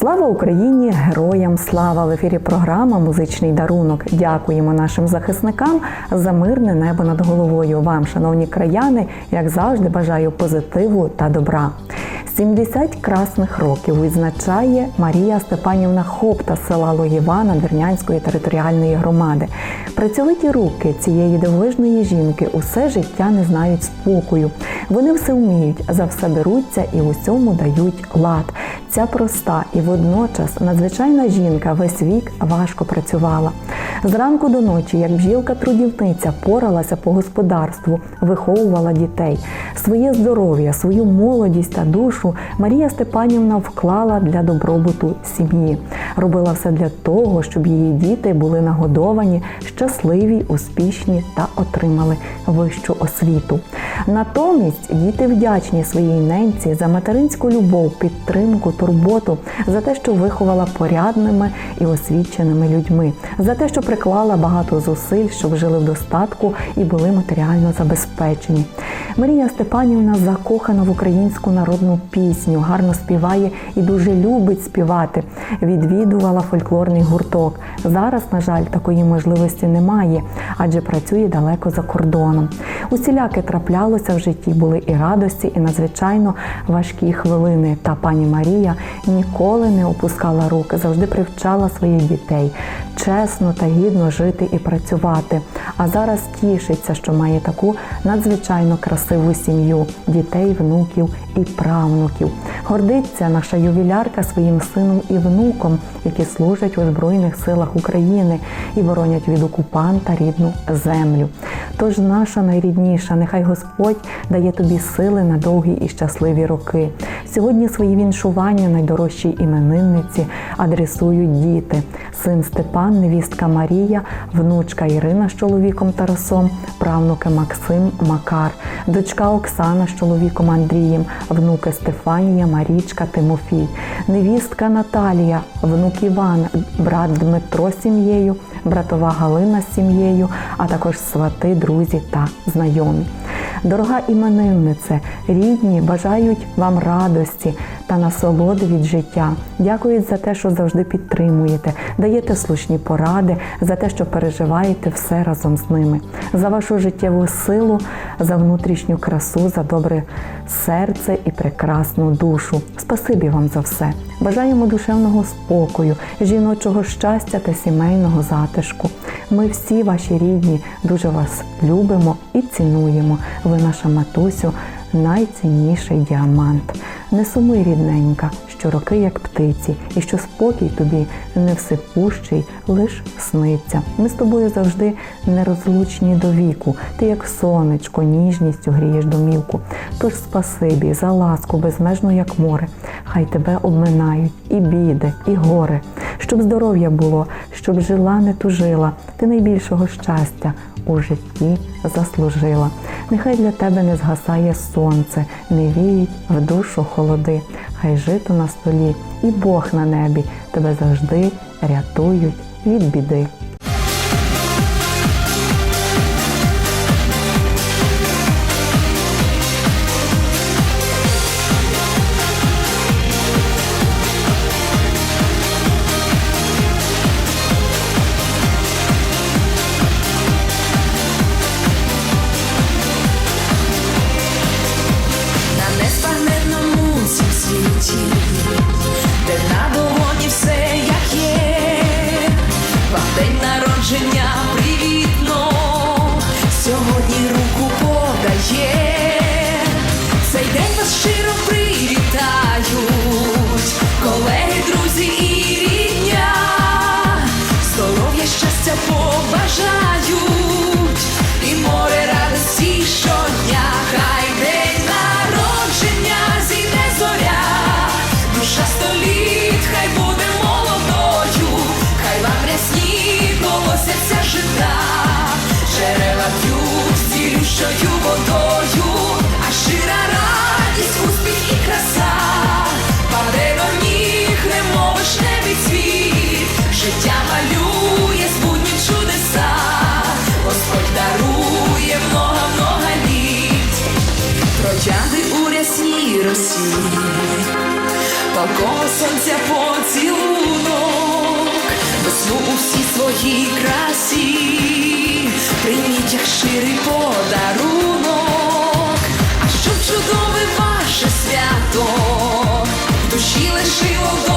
Слава Україні! Героям слава! В ефірі програма Музичний дарунок. Дякуємо нашим захисникам за мирне небо над головою. Вам, шановні краяни, як завжди, бажаю позитиву та добра. 70 красних років відзначає Марія Степанівна Хопта села Логіва Надвірнянської територіальної громади. Працьовиті руки цієї дивовижної жінки усе життя не знають спокою. Вони все вміють, за все беруться і усьому дають лад. Ця проста і водночас надзвичайна жінка весь вік важко працювала. Зранку до ночі, як бжілка-трудівниця, поралася по господарству, виховувала дітей. Своє здоров'я, свою молодість та душу Марія Степанівна вклала для добробуту сім'ї. Робила все для того, щоб її діти були нагодовані, щасливі, успішні та отримали вищу освіту. Натомість діти вдячні своїй ненці за материнську любов, підтримку, турботу, за те, що виховала порядними і освіченими людьми, за те, що приклала багато зусиль, щоб жили в достатку і були матеріально забезпечені. Марія Степанівна закохана в українську народну пісню, гарно співає і дуже любить співати. Відвідувала фольклорний гурток. Зараз, на жаль, такої можливості немає, адже працює далеко за кордоном. Усіляке траплялося в житті, були і радості, і надзвичайно важкі хвилини. Та пані Марія ніколи не опускала рук, завжди привчала своїх дітей чесно та гідно жити і працювати. А зараз тішиться, що має таку надзвичайно красиву сім'ю дітей, внуків і правнуків. Гордиться наша ювілярка своїм сином і внуком, які служать у Збройних силах України і боронять від окупанта рідну землю. Тож наша найрідніша, нехай Господь дає тобі сили на довгі і щасливі роки. Сьогодні свої віншування найдорожчій іменинниці адресують діти, син Степан, невістка Марія, внучка Ірина з чоловіком Тарасом, правнуки Максим Макар, дочка Оксана з чоловіком Андрієм, внуки Стефанія, Марічка, Тимофій, невістка Наталія, внук Іван, брат Дмитро з сім'єю, братова Галина з сім'єю, а також свати, друзі та знайомі. Дорога імениннице, рідні бажають вам радості та насолоди від життя. Дякують за те, що завжди підтримуєте, даєте слушні поради, за те, що переживаєте все разом з ними, за вашу життєву силу, за внутрішню красу, за добре серце і прекрасну душу. Спасибі вам за все. Бажаємо душевного спокою, жіночого щастя та сімейного затишку. Ми всі ваші рідні дуже вас любимо і цінуємо. Ви наша матусю, найцінніший діамант. Не сумуй, рідненька, що роки, як птиці, і що спокій тобі не всепущий, лиш сниться. Ми з тобою завжди нерозлучні до віку. Ти, як сонечко, ніжністю грієш домівку. Тож спасибі за ласку, безмежну, як море. Хай тебе обминають і біди, і горе, щоб здоров'я було, щоб жила, не тужила. Ти найбільшого щастя у житті заслужила. Нехай для тебе не згасає сонце, не віють в душу холоди. Хай жито на столі, і Бог на небі тебе завжди рятують від біди. Народження привітно, сьогодні руку подає, цей день вас щиро привітають, колеги, друзі і рідня, здоров'я, щастя побажають, літ, троянди росі, палкого сонця поцілунок, весну у всій своїй красі, прийміть як ширий подарунок, а щоб чудове ваше свято, в душі лишило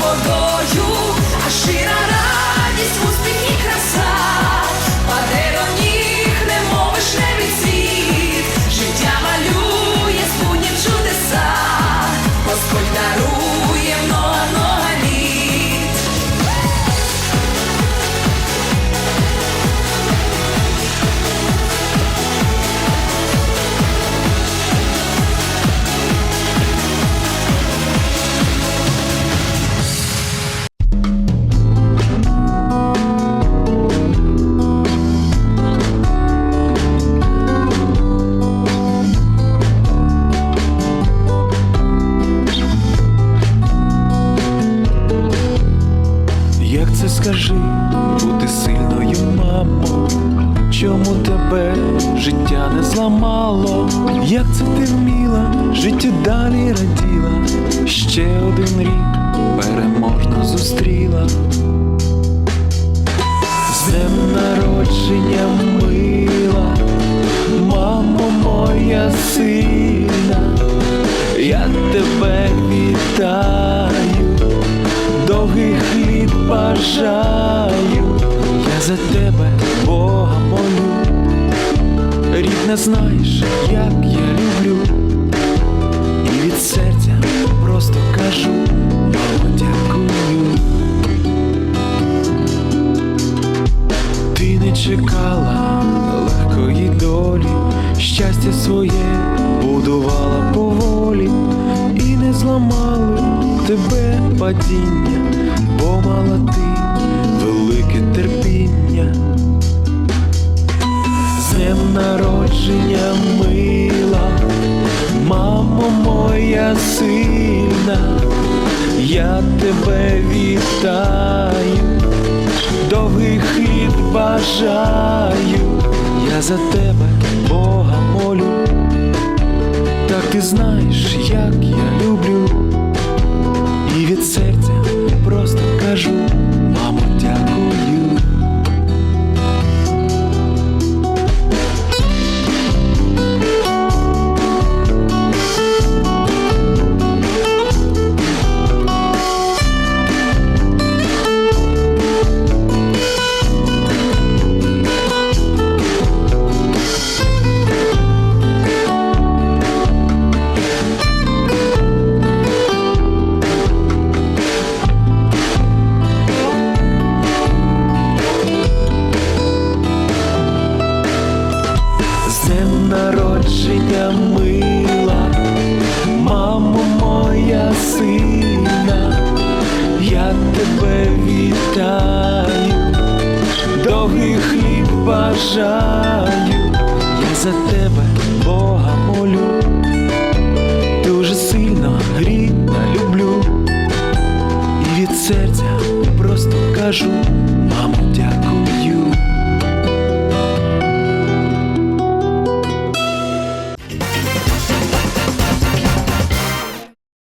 водою, а щира ти вміла, життю далі раділа? Ще один рік переможно зустріла. З днем народження мила, мамо моя сильна, я тебе вітаю довгих літ бажаю, я за тебе Бога молю, рідне знаєш, як я люблю, просто кажу, мамо, дякую. Ти не чекала легкої долі, щастя своє будувала поволі, і не зламало тебе падіння, бо мала ти велике терпіння. З днем народження мила, мамо моя сильна, я тебе вітаю довгих літ бажаю, я за тебе Бога молю, так ти знаєш, я народження мила, мамо моя сина, я тебе вітаю, довгий хліб бажаю, я за тебе